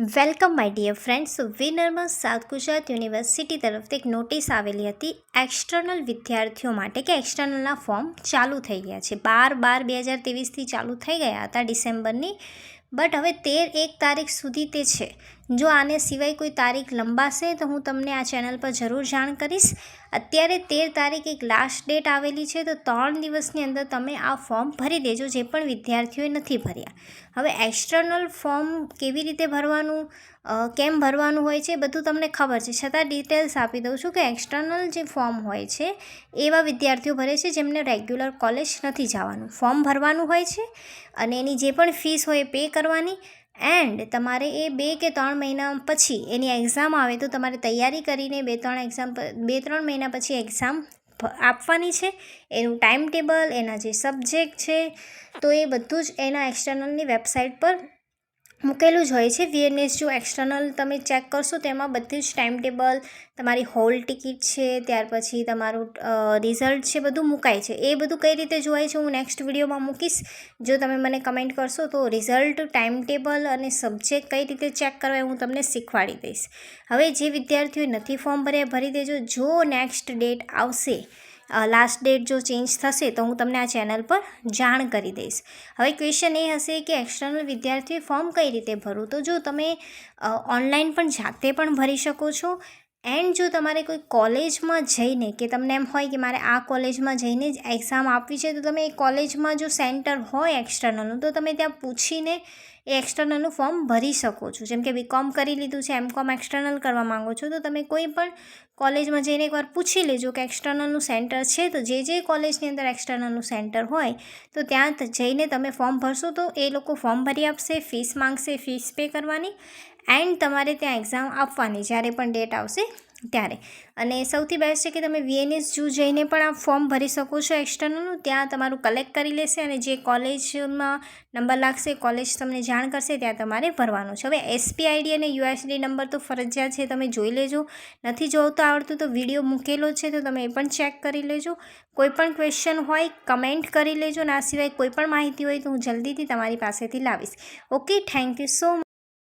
Welcome my dear friends વિનરમાં South Gujarat university તરફથી એક નોટિસ આવેલી હતી. એક્સટર્નલ વિદ્યાર્થીઓ માટે કે એક્સટર્નલના ફોર્મ ચાલુ થઈ ગયા છે. બાર બાર બે હજાર ત્રેવીસથી ચાલુ થઈ ગયા હતા ડિસેમ્બરની. બટ હવે તેર એક તારીખ સુધી તે છે. જો આને સિવાય કોઈ તારીખ લંબાશે તો હું તમને આ ચેનલ પર જરૂર જાણ કરીશ. અત્યારે તેર તારીખ એક લાસ્ટ ડેટ આવેલી છે તો ત્રણ દિવસની અંદર તમે આ ફોર્મ ભરી દેજો જે પણ વિદ્યાર્થીઓએ નથી ભર્યા. હવે એક્સટર્નલ ફોર્મ કેવી રીતે ભરવાનું કેમ ભરવાનું હોય છે બધું તમને ખબર છે. છતાં ડિટેલ્સ આપી દઉં છું કે એક્સટર્નલ જે ફોર્મ હોય છે એવા વિદ્યાર્થીઓ ભરે છે જેમને રેગ્યુલર કોલેજ નથી જવાનું. ફોર્મ ભરવાનું હોય છે અને એની જે પણ ફીસ હોય એ પે કરવાની. એન્ડ તમારે એ બે કે ત્રણ મહિના પછી એની એક્ઝામ આવે તો તમારે તૈયારી કરીને બે ત્રણ એક્ઝામ બે ત્રણ મહિના પછી એક્ઝામ આપવાની છે. એનું ટાઈમ ટેબલ એના જે સબ્જેક્ટ છે, તો એ બધું જ એના એક્સટર્નલની વેબસાઇટ પર મૂકેલું જ હોય છે. વીએનએસ જો એક્સટર્નલ તમે ચેક કરશો તેમાં બધું જ ટાઈમ ટેબલ તમારી હોલ ટિકિટ છે, ત્યાર પછી તમારું રિઝલ્ટ છે, બધું મુકાય છે. એ બધું કઈ રીતે જોવાય છે હું નેક્સ્ટ વિડીયોમાં મૂકીશ. જો તમે મને કમેન્ટ કરશો તો રિઝલ્ટ ટાઈમ ટેબલ અને સબ્જેક્ટ કઈ રીતે ચેક કરવા હું તમને શીખવાડી દઈશ. હવે જે વિદ્યાર્થીઓએ નથી ફોર્મ ભર્યા, ભરી દેજો. જો નેક્સ્ટ ડેટ આવશે લાસ્ટ ડેટ જો ચેન્જ થશે તો હું તમને આ ચેનલ પર જાણ કરી દઈશ. હવે ક્વેશ્ચન એ હશે કે એક્સટર્નલ વિદ્યાર્થીઓએ ફોર્મ કઈ રીતે ભરવું તો જો તમે ઓનલાઈન પણ જાતે પણ ભરી શકો છો એન્ડ જો તમારે કોઈ કોલેજમાં જઈને, કે તમને એમ હોય કે મારે આ કોલેજમાં જઈને જ એક્ઝામ આપવી છે, તો તમે એ કોલેજમાં જો સેન્ટર હોય એક્સટર્નલનું તો તમે ત્યાં પૂછીને એ એક્સટર્નલનું ફોર્મ ભરી શકો છો. જેમ કે બીકોમ કરી લીધું છે એમ કોમ એક્સટર્નલ કરવા માંગો છો, તો તમે કોઈ પણ કોલેજમાં જઈને એકવાર પૂછી લેજો કે એક્સટર્નલનું સેન્ટર છે, તો જે જે કોલેજની અંદર એક્સટર્નલનું સેન્ટર હોય, તો ત્યાં જઈને તમે ફોર્મ ભરશો, તો એ લોકો ફોર્મ ભરી આપશે ફીસ માંગશે ફીસ પે કરવાની. એન્ડ તમારે ત્યાં એક્ઝામ આપવાની, જ્યારે પણ ડેટ આવશે, ત્યારે. અને સૌથી બેસ્ટ છે કે તમે વીએનએસ જુ જઈને પણ આ ફોર્મ ભરી શકો છો એક્સટર્નલનું ત્યાં તમારું કલેક્ટ કરી લેશે અને જે કોલેજમાં નંબર લાગશે કોલેજ તમને જાણ કરશે, ત્યાં તમારે ભરવાનું છે. હવે એસપી આઈડી અને યુએસડી નંબર તો ફરજિયાત છે, તમે જોઈ લેજો. નથી જોતું આવડતું તો વીડિયો મૂકેલો છે, તો તમે એ પણ ચેક કરી લેજો. કોઈ પણ ક્વેશ્ચન હોય કમેન્ટ કરી લેજો અને આ સિવાય કોઈ પણ માહિતી હોય તો હું જલ્દીથી તમારી પાસેથી લાવીશ. Okay thank you so